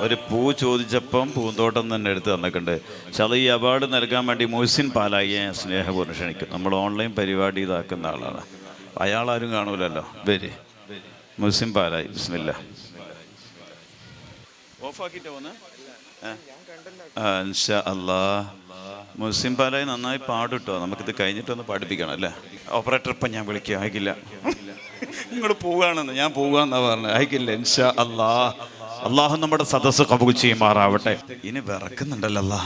ഒരു പൂ ചോദിച്ചപ്പം പൂന്തോട്ടം തന്നെ എടുത്ത് തന്നിട്ടുണ്ട്. പക്ഷെ അത് ഈ അവാർഡ് നൽകാൻ വേണ്ടി മുഹസിൻ പാലായിയെ സ്നേഹപൂർവം ക്ഷണിക്കും. നമ്മൾ ഓൺലൈൻ പരിപാടി ഇതാക്കുന്ന ആളാണ്. അയാളാരും കാണൂലല്ലോ. വരി. മുഹസിൻ പാലായി. ബിസ്മില്ല. ഓഫാക്കിട്ടോ ഒന്ന് അല്ലാ. മുസ്ലിം പാലായി നന്നായി പാടിട്ടോ. നമുക്കിത് കഴിഞ്ഞിട്ടൊന്ന് പാടിപ്പിക്കണം അല്ലേ? ഓപ്പറേറ്റർ ഇപ്പം ഞാൻ വിളിക്കുക അയക്കില്ല ഇങ്ങോട്ട് പോവുകയാണെന്ന്. ഞാൻ പോവുകയെന്നാ പറഞ്ഞത് അയക്കില്ല. ഇൻഷാ അല്ലാ അള്ളാഹു നമ്മുടെ സദസ്സ് കബുക്ക് ചെയ്യുമാറാവട്ടെ. ഇനി വിറക്കുന്നുണ്ടല്ലോ അല്ലാ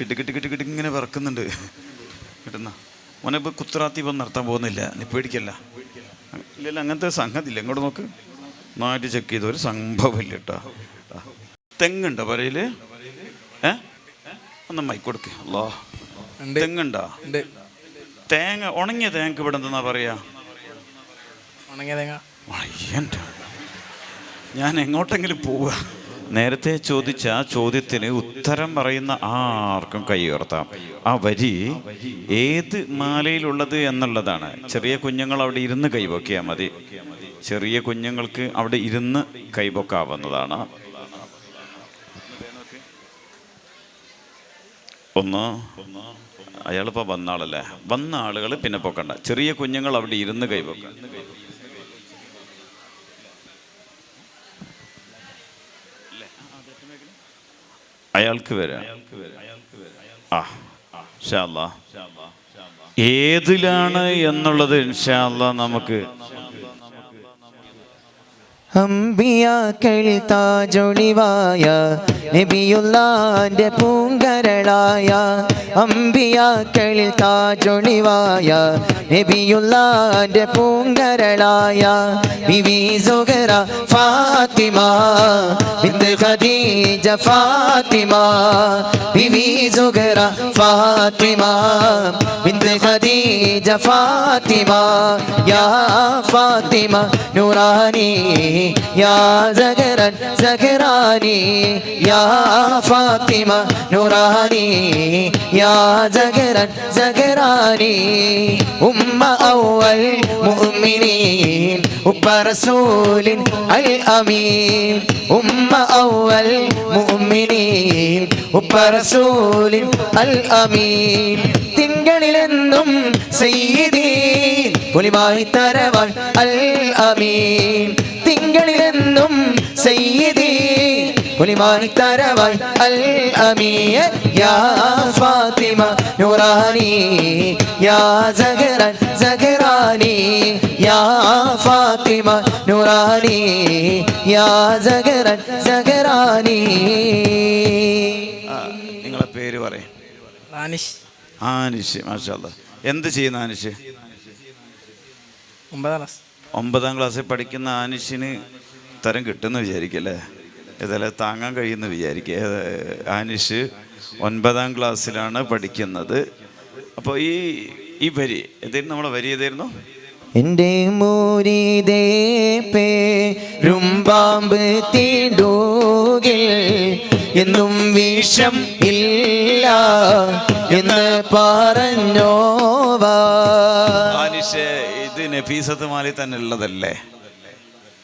കിട്ടി കിട്ടി കിട്ടി കിട്ടി ഇങ്ങനെ വിറക്കുന്നുണ്ട്. കിട്ടുന്ന. മോനെ ഇപ്പൊ കുത്തറാത്തി ഇപ്പം നടത്താൻ പോകുന്നില്ല. നീ പേടിക്കല്ല. ഇല്ലല്ല അങ്ങനത്തെ സംഗതി ഇല്ല. ഇങ്ങോട്ട് നോക്ക്. നാട്ടി ചെക്ക് ചെയ്ത. ഒരു സംഭവമില്ല കേട്ടോ. തെങ്ങുണ്ടോ പറയിൽ ഏ? ഒന്ന് മൈക്ക് കൊടുക്ക്. അല്ലോ തെങ്ങുണ്ടോ? തേങ്ങ ഉണങ്ങിയ തേങ്ങക്ക് ഇവിടെ എന്തെന്നാ പറയാ? ഞാൻ എങ്ങോട്ടെങ്കിലും പോവുക. നേരത്തെ ചോദിച്ച ആ ചോദ്യത്തിന് ഉത്തരം പറയുന്ന ആർക്കും കൈ ഉയർത്താം. ആ വരി ഏത് മാലയിലുള്ളത് എന്നുള്ളതാണ്. ചെറിയ കുഞ്ഞുങ്ങൾ അവിടെ ഇരുന്ന് കൈവക്കിയാൽ മതി. ചെറിയ കുഞ്ഞുങ്ങൾക്ക് അവിടെ ഇരുന്ന് കൈവക്കാവുന്നതാണ് ഒന്ന് അയാളിപ്പോൾ വന്ന ആളല്ലേ വന്ന ആളുകൾ പിന്നെ പൊക്കണ്ട. ചെറിയ കുഞ്ഞുങ്ങൾ അവിടെ ഇരുന്ന് കൈവക്കാം അയാൾക്ക് വരാം ആ. ഏതിലാണ് എന്നുള്ളത് ഇൻഷാല്ല നമുക്ക് അമ്പിയാക്കളിൽ താജൊളിവായ നബിയുള്ളാന്റെ പൂങ്കരളായ അമ്പിയാക്കളിൽ താജൊളിവായ നബിയുള്ളാന്റെ പൂങ്കരളായ ബിവി സുഗറ ഫാത്തിമ ബിന്ത് ഖദീജ ഫാത്തിമ ബിവി സുഗറ ഫാത്തിമ ബിന്ത് ഖദീജ ഫാത്തിമ യാ ഫാത്തിമ നൂറാനി യാ സഗറൻ زهراني യാ ഫാത്തിമ نوراني യാ സഗറൻ زهراني ഉമ്മ ഔവൽ മുഅ്മിനീൻ ഉപ്പ റസൂലിൻ അൽ അമീൻ. ഉമ്മ مؤمنين റസൂലിൻ അൽ അമീൻ. തിങ്കളിലെന്നും സയ്യിദീൻ പുലിമായി തരവൻ അൽ അമീൻ. തിങ്കളിലെന്നും സയ്യിദി പുലിമാനി തരവാൻ അൽ അമീയ യാ ഫാത്തിമ നൂറാനി യാ സഗറൻ സഗറാനി യാ ഫാത്തിമ നൂറാനി യാ സഗറൻ സഗറാനി. നിങ്ങളെ പേര് പറയാം. ആനിഷ്. മാഷാ. എന്ത് ചെയ്യുന്ന ആനിഷ്? ഒമ്പതാം ക്ലാസ്. ഒമ്പതാം ക്ലാസ്സിൽ പഠിക്കുന്ന ആനിഷിന് തരം കിട്ടുമെന്ന് വിചാരിക്കല്ലേ? ഏതായാലും താങ്ങാൻ കഴിയുമെന്ന് വിചാരിക്കുക. ആനിഷ് ഒൻപതാം ക്ലാസ്സിലാണ് പഠിക്കുന്നത്. അപ്പോൾ ഈ ഈ വരി ഏതായിരുന്നു നമ്മളെ വരി ഏതായിരുന്നു? എന്റെ മൂരിതേ പേരുമ്പാമ്പ് തീണ്ടൂകിൽ എന്നും വിഷം ഇല്ല എന്ന് പറഞ്ഞോവാ. ആനിഷ് ഇത് നഫീസത്ത് മാലി തന്നെ ഉള്ളതല്ലേ?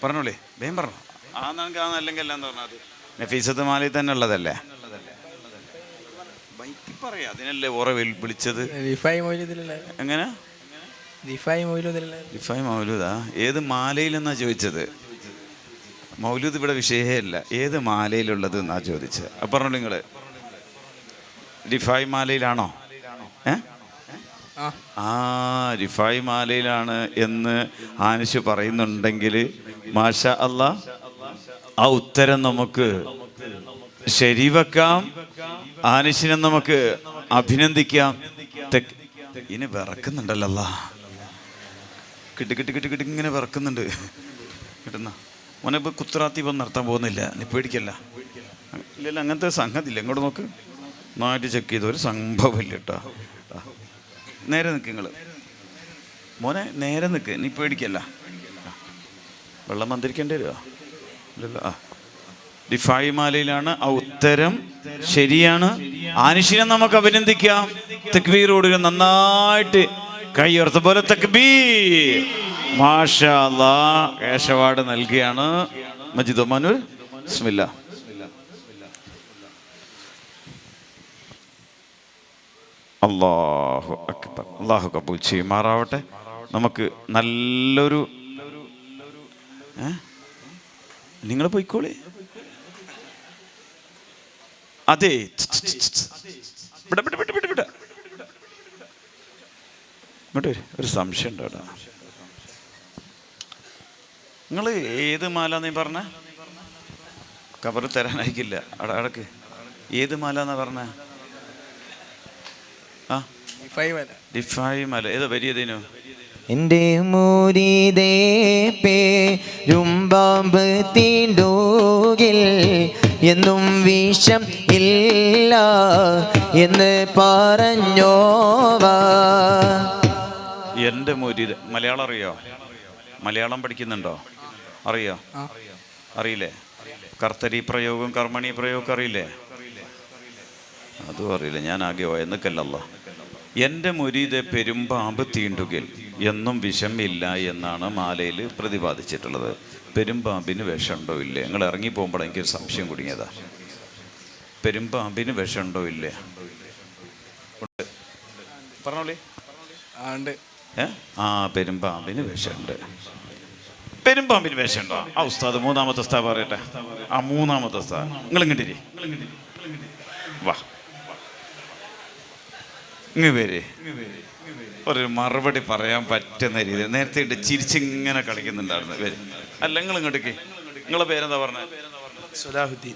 പറഞ്ഞോളേ വേം പറഞ്ഞു. ആ നമുക്ക് ആ അല്ലെങ്കിൽ അല്ലാന്ന് പറഞ്ഞത് നഫീസത്ത് മാലി തന്നെ ഉള്ളതല്ലേ? പറയാ അതിനല്ലേ ഓറെ വിളി- വിളിച്ചത് എങ്ങനെ? റിഫായി മൗലൂദാ? ഏത് മാലയിലെന്നാ ചോദിച്ചത്? മൗലൂദ് ഇവിടെ വിഷയമല്ല ഏത് മാലയിലുള്ളത് എന്നാ ചോദിച്ചത്? അപ്പം പറഞ്ഞു നിങ്ങൾ റിഫായ് മാലയിലാണോ? ഏ? ആ. റിഫായ് മാലയിലാണ് എന്ന് ആനിഷ് പറയുന്നുണ്ടെങ്കിൽ മാഷ അല്ല ആ ഉത്തരം നമുക്ക് ശരിവെക്കാം. ആനിഷിനെ നമുക്ക് അഭിനന്ദിക്കാം. ഇനി വിറക്കുന്നുണ്ടല്ലോ. കിട്ടി കിട്ടി കിട്ടി കിട്ടി ഇങ്ങനെ വിറക്കുന്നുണ്ട്. കിട്ടുന്ന. മോനെ ഇപ്പൊ കുത്രാത്തി ഇപ്പം നടത്താൻ പോകുന്നില്ല. നീ പേടിക്കല്ല. ഇല്ലല്ല അങ്ങനത്തെ സംഗതി ഇല്ല ഇങ്ങോട്ട് നോക്ക്. നന്നായിട്ട് ചെക്ക് ചെയ്ത. ഒരു സംഭവമില്ല കേട്ടോ. നേരെ നിൽക്ക് നിങ്ങൾ മോനെ നേരെ നിൽക്ക് നീ പേടിക്കല്ല. വെള്ളം മന്ത്രിക്കേണ്ടി വരുമോ ഇല്ലല്ലോ. ആ. ഡിഫായി മാലയിലാണ്. ആ ഉത്തരം ശരിയാണ്. ആനിഷിനെ നമുക്ക് അഭിനന്ദിക്കാം. തെക്ബീറോട് നന്നായിട്ട് കൈയുയർത്ത പോലെ തക്ബീർ. മാഷാ കേശവാട് നൽകിയാണ്. മജിദ് ഒമാനൂർ ബിസ്മില്ല. അള്ളാഹു അക്ബർ. അള്ളാഹു കബൂൽ ചെയ്യുമാറാവട്ടെ നമുക്ക് നല്ലൊരു നിങ്ങൾ പോയിക്കോളി. അതെ ഇങ്ങോട്ട് ഒരു സംശയം ഉണ്ടോ നിങ്ങൾ ഏത് മാല നീ പറഞ്ഞ? കബർ തരാനായിക്കില്ല. അടക്ക് ഏത് മാല എന്നാ പറഞ്ഞ ആ ഫൈവ് അല്ല ഡിഫായി മല ഏതാ വരിയതേനു എന്റെ മൂരിതേ പേരുമ്പാമ്പ് തീണ്ടൂകിൽ എന്നും വിഷം ഇല്ല എന്ന് പറഞ്ഞോവാ. എന്റെ മുരിത് മലയാളം അറിയോ? മലയാളം പഠിക്കുന്നുണ്ടോ? അറിയോ? അറിയില്ലേ? കർത്തരി പ്രയോഗം കർമ്മണി പ്രയോഗം അറിയില്ലേ? അതും അറിയില്ല. ഞാൻ ആകെ എന്നൊക്കെയല്ല എന്റെ മുരീതെ പെരുമ്പാമ്പ് തീണ്ടുകിൽ എന്നും വിഷമില്ല എന്നാണ് മാലയിൽ പ്രതിപാദിച്ചിട്ടുള്ളത്. പെരുമ്പാമ്പിന് വിഷമുണ്ടോ ഇല്ലേ? നിങ്ങൾ ഇറങ്ങി പോകുമ്പോൾ എനിക്കൊരു സംശയം കുടുങ്ങിയതാ. പെരുമ്പാമ്പിന് വിഷമുണ്ടോ ഇല്ലേ? ഉണ്ട്. പറഞ്ഞോളേ. ആ ആ പെരുമ്പാമ്പിന് വിഷമുണ്ട്. പെരുമ്പാമ്പിന് വിഷമുണ്ടോ? ആ ഉസ്താദ് മൂന്നാമത്തെ സ്ഥാ പറയട്ടെ. ആ മൂന്നാമത്തെ സ്ഥാ നിങ്ങൾ ഇങ്ങോട്ടിരി വാ. ഇങ്ങ് പേര് ഒരു മറുപടി പറയാൻ പറ്റുന്ന രീതിയിൽ. നേരത്തെ ഇട്ട് ചിരിച്ചിങ്ങനെ കളിക്കുന്നുണ്ടായിരുന്നു. വരും. അല്ല നിങ്ങൾ ഇങ്ങോട്ടേക്ക്. നിങ്ങളെ പേരെന്താ പറഞ്ഞത് സലാഹുദ്ദീൻ.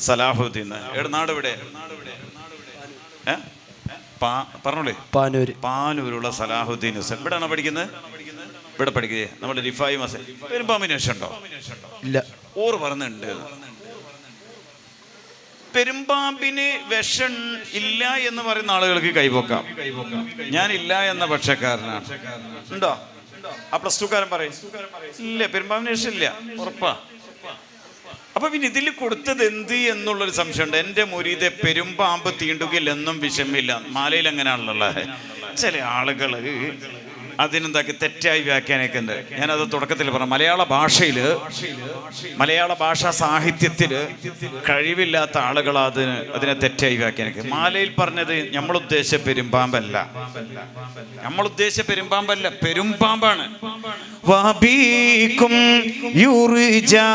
സലാഹുദ്ദീൻ. എവിടെ നാട് ഇവിടെ പറഞ്ഞോളേ. പാനൂര്. പാനൂരുള്ള സലാഹുദ്ദീൻ ഹുസൻ. ഇവിടെയാണോ പഠിക്കുന്നത്? ഇവിടെ പഠിക്കുക. നമ്മുടെ റിഫായി മസൻ പെരുമ്പാമ്പിന് ഉണ്ടോ? ഇല്ല. ഓറ് പറയുന്നുണ്ട്. പെരുമ്പാമ്പിന് വിഷം ഇല്ല എന്ന് പറയുന്ന ആളുകൾക്ക് കൈപോക്കാം ഞാൻ ഇല്ല എന്ന പക്ഷക്കാരനാണ്. ഉണ്ടോ? ആ പ്ലസ് ടുക്കാരൻ പറയും. ഇല്ല പെരുമ്പാമ്പിന് വിഷമില്ല ഉറപ്പാ. അപ്പൊ പിന്നെ ഇതിൽ കൊടുത്തത് എന്ത് എന്നുള്ളൊരു സംശയമുണ്ട്. എന്റെ മുരീതെ പെരുമ്പാമ്പ് തീണ്ടുകയില്ലെന്നും വിഷമില്ല. മാലയിൽ എങ്ങനെയാണല്ലോ ചില ആളുകൾ അതിനെന്താക്കി? തെറ്റായി വ്യാഖ്യാനിക്കുന്നത് ഞാനത് തുടക്കത്തിൽ പറഞ്ഞു. മലയാള ഭാഷയിൽ മലയാള ഭാഷാ സാഹിത്യത്തിൽ കഴിവില്ലാത്ത ആളുകൾ അതിന് അതിനെ തെറ്റായി വ്യാഖ്യാനിക്കും. മാലയിൽ പറഞ്ഞത് നമ്മൾ ഉദ്ദേശിച്ച പെരുമ്പാമ്പല്ല. നമ്മൾ ഉദ്ദേശിച്ച പെരുമ്പാമ്പല്ല. പെരുമ്പാമ്പാണ്. വബീക്കും യുർജാ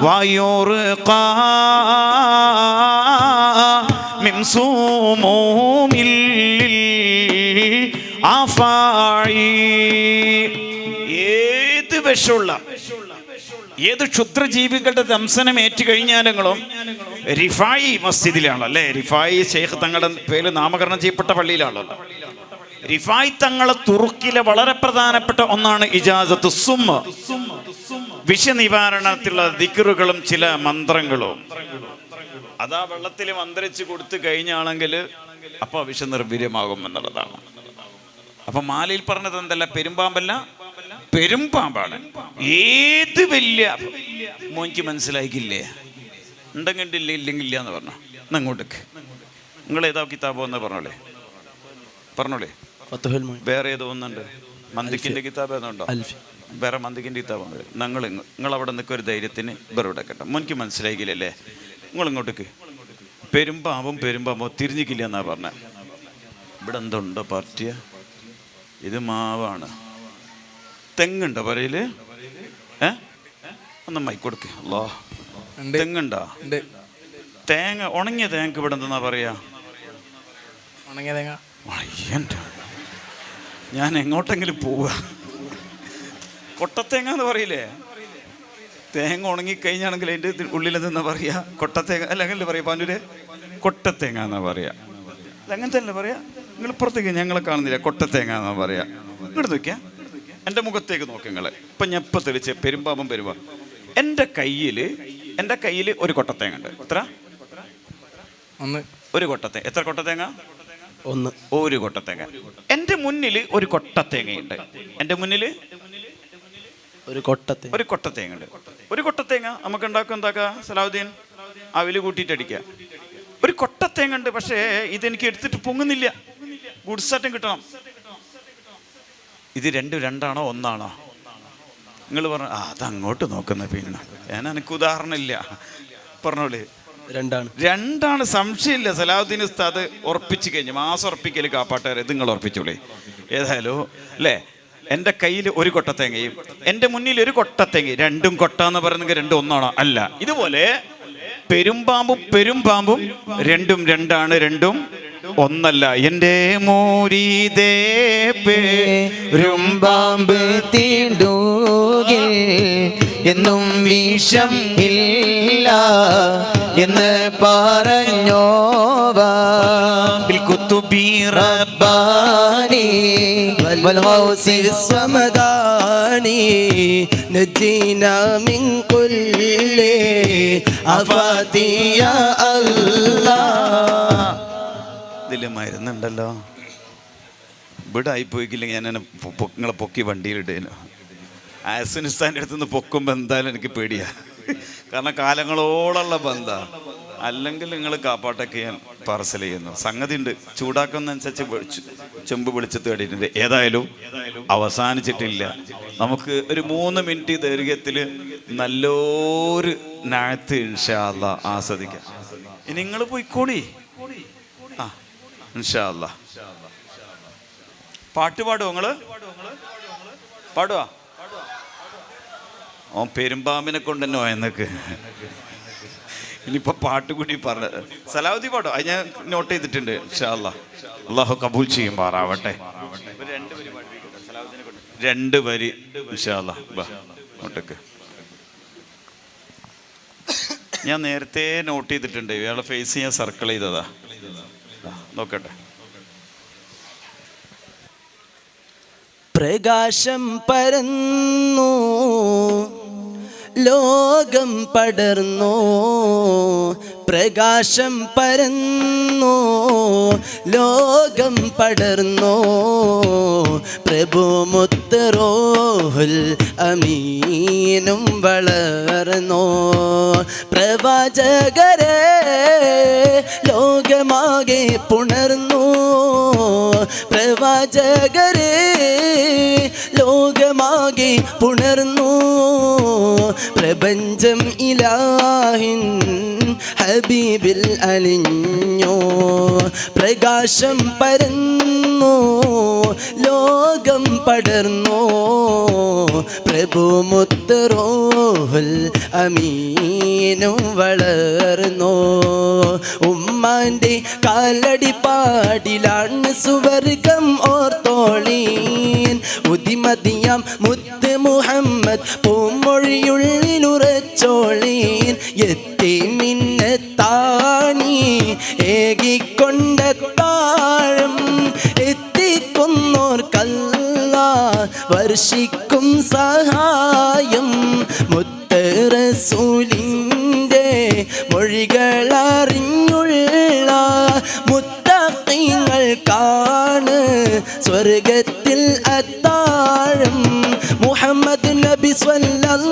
വയുർഖാ മിൻ സൂമൂമിൽ ആഫായി ഏത് വിഷമുള്ള ഏത് ക്ഷുദ്രജീവികളുടെ ദംസനം ഏറ്റു കഴിഞ്ഞാലെങ്കിലും റിഫായി മസ്ജിദിലാണല്ലോ അല്ലേ? റിഫായി ഷെയ്ഖ് തങ്ങളുടെ പേര് നാമകരണം ചെയ്യപ്പെട്ട പള്ളിയിലാണല്ലോ. റിഫായി തങ്ങളെ തുറുക്കിലെ വളരെ പ്രധാനപ്പെട്ട ഒന്നാണ് ഇജാസത്ത് സുമ വിഷനിവാരണത്തിലുള്ള ദിക്കറുകളും ചില മന്ത്രങ്ങളും. അതാ വെള്ളത്തിൽ മന്ത്രിച്ച് കൊടുത്തു കഴിഞ്ഞാണെങ്കിൽ അപ്പോൾ വിഷ നിർവീര്യമാകും എന്നുള്ളതാണ്. അപ്പൊ മാലയിൽ പറഞ്ഞത് എന്തല്ല? പെരുമ്പാമ്പല്ല? പെരുമ്പാമ്പാണ്. ഏത് വലിയ മോനിക്ക് മനസ്സിലായിക്കില്ലേ? ഉണ്ടെങ്കിൽ ഇല്ല ഇല്ലെങ്കിൽ ഇല്ല എന്ന് പറഞ്ഞു അങ്ങോട്ടേക്ക് നിങ്ങൾ ഏതാ കിതാബോ എന്ന് പറഞ്ഞോളേ. പറഞ്ഞോളേ. വേറെ ഏതോ ഒന്നുണ്ട്? മന്ദിക്കിന്റെ കിതാബ് ഏതുണ്ടോ അൽഫി. വേറെ മന്ദിക്കിന്റെ കിതാബ് നിങ്ങൾ നിങ്ങൾ അവിടെ നിൽക്കുക ഒരു ധൈര്യത്തിന് ഇവിടെ കേട്ടോ മോനിക്ക് മനസ്സിലായിക്കില്ലല്ലേ? നിങ്ങൾ ഇങ്ങോട്ടേക്ക്. പെരുമ്പാമ്പും പെരുമ്പാമ്പോ തിരിഞ്ഞിക്കില്ല എന്നാ പറഞ്ഞ. ഇവിടെ എന്തുണ്ടോ പാർട്ടിയ? ഇത് മാവാണ്. തെങ്ങുണ്ടോ പറയിൽ ഏ? ഒന്ന് മൈക്കൊടുക്ക അല്ലോ തെങ്ങുണ്ടോ? തേങ്ങ ഉണങ്ങിയ തേങ്ങക്ക് ഇവിടെ എന്തെന്നാ പറയാ? ഉണങ്ങിയ തേങ്ങ. ഞാൻ എങ്ങോട്ടെങ്കിലും പോവുക. കൊട്ടത്തേങ്ങ എന്ന് പറയില്ലേ? തേങ്ങ ഉണങ്ങിക്കഴിഞ്ഞാണെങ്കിൽ അതിന്റെ ഉള്ളിൽ നിന്നാ പറയുക കൊട്ടത്തേങ്ങ അല്ല അങ്ങനെ പറയാ പാനൂര്? കൊട്ടത്തേങ്ങ എന്നാ പറയാ. അങ്ങനത്തെ അല്ലേ പറയാ? നിങ്ങൾ ഇപ്പുറത്തേക്ക് ഞങ്ങളെ കാണുന്നില്ല. കൊട്ടത്തേങ്ങ എന്നാ പറയാ. ഇങ്ങോട്ട് നോക്കിയാ. എന്റെ മുഖത്തേക്ക് നോക്ക് നിങ്ങളെ. ഇപ്പം ഞാൻ ഇപ്പം തെളിച്ച് പെരുമ്പാമ്പം പെരുമ്പാ എന്റെ കയ്യിൽ എന്റെ കയ്യിൽ ഒരു കൊട്ടത്തേങ്ങ ഉണ്ട്. എത്ര? ഒന്ന്. ഒരു കൊട്ടത്തേ എത്ര കൊട്ടത്തേങ്ങ? ഒന്ന്. ഒരു കൊട്ടത്തേങ്ങ. എന്റെ മുന്നിൽ ഒരു കൊട്ടത്തേങ്ങയുണ്ട്. എന്റെ മുന്നിൽ ഒരു കൊട്ടത്തെ ഒരു കൊട്ടത്തേങ്ങ ഉണ്ട് ഒരു കൊട്ടത്തേങ്ങ നമുക്ക് ഉണ്ടാക്കും എന്താക്കുക സലാഹുദ്ദീൻ അവിൽ കൂട്ടിയിട്ട് അടിക്കുക. ഒരു കൊട്ടത്തേങ്ങ ഉണ്ട് പക്ഷേ ഇതെനിക്ക് എടുത്തിട്ട് പൊങ്ങുന്നില്ല. ഗുഡ്സാറ്റം കിട്ടണം. ഇത് രണ്ടും രണ്ടാണോ ഒന്നാണോ? നിങ്ങൾ പറഞ്ഞു ആ അത് അങ്ങോട്ട് നോക്കുന്ന പിന്നെ. ഞാൻ എനിക്ക് ഉദാഹരണം ഇല്ല. പറഞ്ഞോളി. രണ്ടാണ്. രണ്ടാണ് സംശയമില്ല. സലാഹുദ്ദീൻ ഉസ്താദ് ഉറപ്പിച്ചു കഴിഞ്ഞു. മാസം ഉറപ്പിക്കൽ കാപ്പാട്ടുകാരെ നിങ്ങൾ ഉറപ്പിച്ചോളി. ഏതായാലും അല്ലേ? എന്റെ കയ്യിൽ ഒരു കൊട്ടത്തേങ്ങയും എന്റെ മുന്നിൽ ഒരു കൊട്ടത്തേങ്ങയും രണ്ടും കൊട്ട എന്ന് പറയുന്നെങ്കിൽ രണ്ടും ഒന്നാണോ? അല്ല. ഇതുപോലെ പെരുമ്പാമ്പും പെരുമ്പാമ്പും രണ്ടും രണ്ടാണ് രണ്ടും ഒന്നല്ല എൻ്റെ മോരീതേ രുമ്പാമ്പ് തീണ്ടൂകിൽ എന്നും വിഷം ഇല്ല എന്ന് പറഞ്ഞോവാ കുത്തുബീ റബ്ബാനി വൽഗൗസി الصمداني نجينا من كل آفات يا الله ഇതിൽ മരുന്നുണ്ടല്ലോ ഇവിടെ ആയിപ്പോയിക്കില്ലെങ്കിൽ ഞാൻ എന്നെ നിങ്ങളെ പൊക്കി വണ്ടിയിലിട്ടേനു ആസനിസ്ഥാന്റെ അടുത്ത് നിന്ന് പൊക്കുമ്പോൾ എന്തായാലും എനിക്ക് പേടിയാ. കാരണം കാലങ്ങളോളമുള്ള ബന്ധമാണ് അല്ലെങ്കിൽ നിങ്ങൾ കാപ്പാട്ടൊക്കെ ഞാൻ പാർസൽ ചെയ്യുന്നു. സംഗതി ഉണ്ട് ചൂടാക്കുന്നതനുസരിച്ച് വിളിച്ചു- ചെമ്പ് വിളിച്ചത്ത് തേടിയിട്ടുണ്ട് ഏതായാലും അവസാനിച്ചിട്ടില്ല. നമുക്ക് ഒരു മൂന്ന് മിനിറ്റ് ദൈർഘ്യത്തിൽ നല്ലൊരു നാഴത്ത് ഇൻഷാല്ല ആസ്വദിക്കാം. നിങ്ങൾ പോയിക്കോളി. ഇൻഷാല്ല പാട്ട് പാടുവോ നിങ്ങൾ? പാടുവാ? ഓ പെരുമ്പാമ്പിനെ കൊണ്ട് തന്നെ എന്നൊക്കെ ഇനിയിപ്പോ പാട്ട് കൂടി പറഞ്ഞ സലാവതി പാടോ അത് ഞാൻ നോട്ട് ചെയ്തിട്ടുണ്ട് ഇൻഷാല്ല അള്ളാഹു കബൂൽ ചെയ്യും പാറാവട്ടെ രണ്ട് വരി ഇൻഷാല്ല ഞാൻ നേരത്തെ നോട്ട് ചെയ്തിട്ടുണ്ട് ഇയാളെ ഫേസ് ഞാൻ സർക്കിൾ ചെയ്തതാ. നോക്കട്ടെ. പ്രകാശം പരന്നു ലോകം പടർന്നു പ്രകാശം പരന്നോ ലോകം പടർന്നോ. പ്രഭു മുത്തറോഹുൽ അമീനും വളർന്നു. പ്രവാചകരെ ലോകമാകെ പുണർന്നു. പ്രവാചകരെ ലോകമാകെ പുണർന്നു. പ്രപഞ്ചം ഇലാഹിൻ ഹബീബിൽ അലിഞ്ഞു. പ്രകാശം പരന്നു. ലോകം പടർന്നു. പ്രഭു മുത്തറോഹുൽ അമീനും വളർന്നു. ഉമ്മാന്റെ കാലടി പാടിലാണ് സുവർഗം ഓർത്തോളീൻ. ഉദിമതിയാം മുത്ത് മുഹമ്മദ് പൂമൊഴിയുള്ളിലുറച്ചോളീൻ എത്തി മിന്നത്താണി ഏകിക്കൊണ്ട താഴം എത്തിക്കുന്നോർക്കല്ല. വർഷിക്കും സഹായം മുത്തറസൂലിന്റെ മൊഴികളറിഞ്ഞുള്ള സ്വർഗത്തിൽ അത്താഴം. മുഹമ്മദ് നബി സ്വല്ലൂറും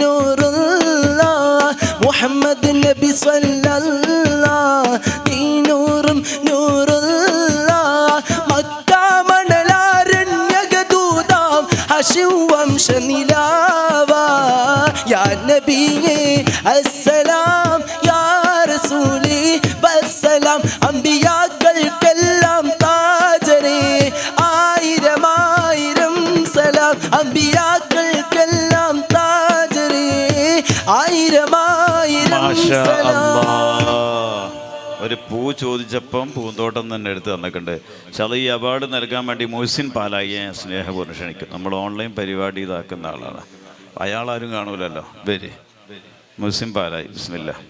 നൂറുള്ള മുഹമ്മദ് നബി സ്വല്ലല്ലാ ദീനൂറും നൂറുള്ള മക്കാമണലാരണ്യകൂതാം ഹശിവംശ നിലാവ യാ നബിയേ അസ്സലാം യാ റസൂലി വസ്സലാം. അമ്പിയാക്കൾക്കെല്ലാം ഒരു പൂ ചോദിച്ചപ്പം പൂന്തോട്ടം തന്നെ എടുത്ത് തന്നിട്ടുണ്ട് അത് ഈ അവാർഡ് നൽകാൻ വേണ്ടി മൊഹ്സിൻ പാലായിയെ സ്നേഹപൂർവം ക്ഷണിക്കും നമ്മൾ ഓൺലൈൻ പരിപാടി ഇതാക്കുന്ന ആളാണ്. അയാളാരും കാണൂലല്ലോ. വരി. മൊഹ്സിൻ പാലായി. ബിസ്മില്ല.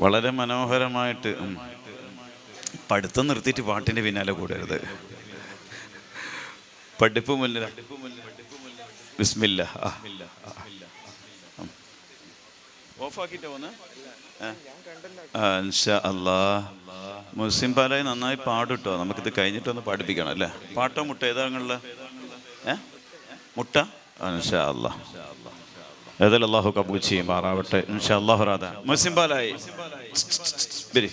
വളരെ മനോഹരമായിട്ട്. പഠിത്തം നിർത്തിയിട്ട് പാട്ടിന്റെ പിന്നാലെ കൂടരുത്. പഠിപ്പ് മുന്നിൽ ബിസ്മില്ല. ഓഫാക്കിട്ട് പോന്ന്? മുസ്ലിം പാലായി നന്നായി പാടുട്ടോ. നമുക്കിത് കഴിഞ്ഞിട്ടൊന്ന് പാടിപ്പിക്കണം അല്ലേ? പാട്ടോ മുട്ട? ഏതാങ്ങളുള്ള ഏ? മുട്ട? ഇൻഷാ അല്ലാ ഏതായാലും അള്ളാഹു കബൂൽ ചെയ്യും മാറാവട്ടെ ഇൻഷാ അള്ളാഹു റാദ. മുസ്ലിം പാലായി. വരി.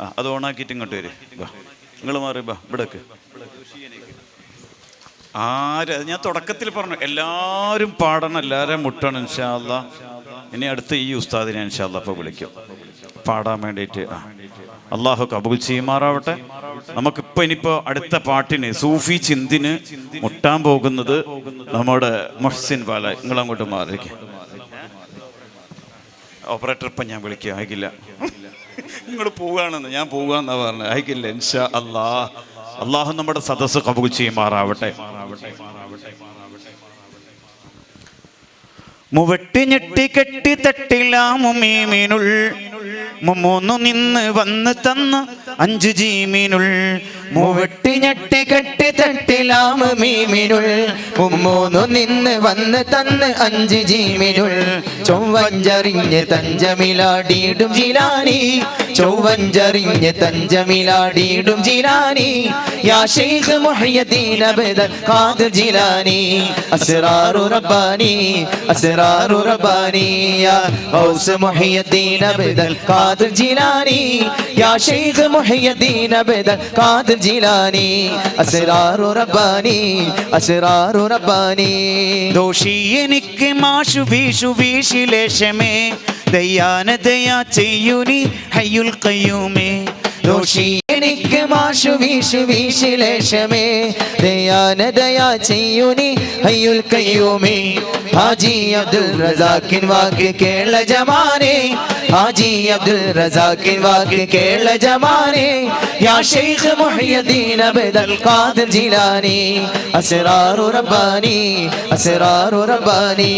ആ അത് ഓണാക്കിയിട്ട് ഇങ്ങോട്ട് വരും. നിങ്ങൾ മാറി ബാ ഇവിടേക്ക് ആര്? ഞാൻ തുടക്കത്തിൽ പറഞ്ഞു. എല്ലാവരും പാടണം എല്ലാവരും മുട്ടണം ഇൻഷാല്ല ഇനി അടുത്ത് ഈ ഉസ്താദിനെ ഇൻഷാല്ല അപ്പോൾ വിളിക്കും. പാടാൻ വേണ്ടിയിട്ട്. ആ. അള്ളാഹു കബൂൽ ചെയ്യുമാറാവട്ടെ. നമുക്കിപ്പോൾ ഇനിയിപ്പോൾ അടുത്ത പാട്ടിന് സൂഫി ചിന്തിന് മുട്ടാൻ പോകുന്നത് നമ്മുടെ മൊഹ്സിൻ പാല നിങ്ങളങ്ങോട്ട് മാറിയിരിക്കും ഓപ്പറേറ്റർ ഇപ്പം ഞാൻ വിളിക്കുക അയക്കില്ല നിങ്ങൾ പോവുകയാണെന്ന്. ഞാൻ പോവുകയെന്നാ പറഞ്ഞത്. അയക്കില്ല ഇൻഷാ അള്ളാഹു നമ്മുടെ സദസ്സ് കബൂൽ ചെയ്യുമാറാവട്ടെ. മുവട്ടി ഞെട്ടി കെട്ടി തട്ടില്ല മുമ്മൂന്നു നിന്ന് വന്ന് തന്ന അഞ്ചു ജീമിനുൾ. മൂവട്ടി ഞെട്ടി കെട്ടി തട്ടിലാമ മീമിനുൾ. മുമ്മൂന്നു നിന്ന് വന്ന് തന്ന് അഞ്ച് ജീമിനുൾ. ചൊവ്വഞ്ചറിഞ്ഞ് തഞ്ചമിലാടിയിടും ജിലാനി. ചൊവ്വഞ്ചറിഞ്ഞ് തഞ്ചമിലാടിയിടും ജിലാനി. യാ ഷെയ്ഖ് മുഹയ്യദ്ദീൻ അബ്ദൽ ജിലാനി. അസ്റാറു റബ്ബാനി അസ്റാറു റബ്ബാനി. യാ ഗൗസ് മുഹയ്യദ്ദീൻ അബ്ദൽ ഖാദിർ ജിലാനി. യാ ഷെയ്ഖ് മുഹയ്യദ്ദീൻ അബ്ദൽ ഖാദിർ ജിലാനി അസറാറു റബ്ബാനി അസറാറു റബ്ബാനി. ദോഷി എനിക്ക് മാഷു വീഷു വീശിലേശമേ ദയ്യാന ദയാ ചെയ്യുനി ഹയ്യുൽ കയ്യൂമേ ദോഷി എനിക്ക് മാഷു വീശു വീശിലേശമേ. ദയാന ദയാ ചെയ്യുനി അയ്യുൽ കയ്യൂമേ. ഹാജി അബ്ദുൽ റസാക്കിൻ വാക്ക് കേള ജമാനെ. ഹാജി അബ്ദുൽ റസാക്കിൻ വാക്ക് കേള ജമാനെ. യാ ഷെയ്ഖ് മുഹയ്യദ്ദീൻ അബ്ദൽ ഖാദിർ ജിലാനി. അസ്റാറു റബ്ബാനി അസ്റാറു റബ്ബാനി.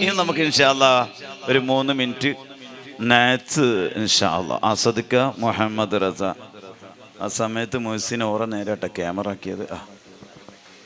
ഇനി നമുക്ക് ഇൻഷാല്ല ഒരു മൂന്ന് മിനിറ്റ് നാത്ത് ഇൻഷാല്ല സദിക്ക മുഹമ്മദ് റസ. ആ സമയത്ത് മുഹസിൻ ഓറ നേരിട്ട ക്യാമറ ആക്കിയത്. ആ.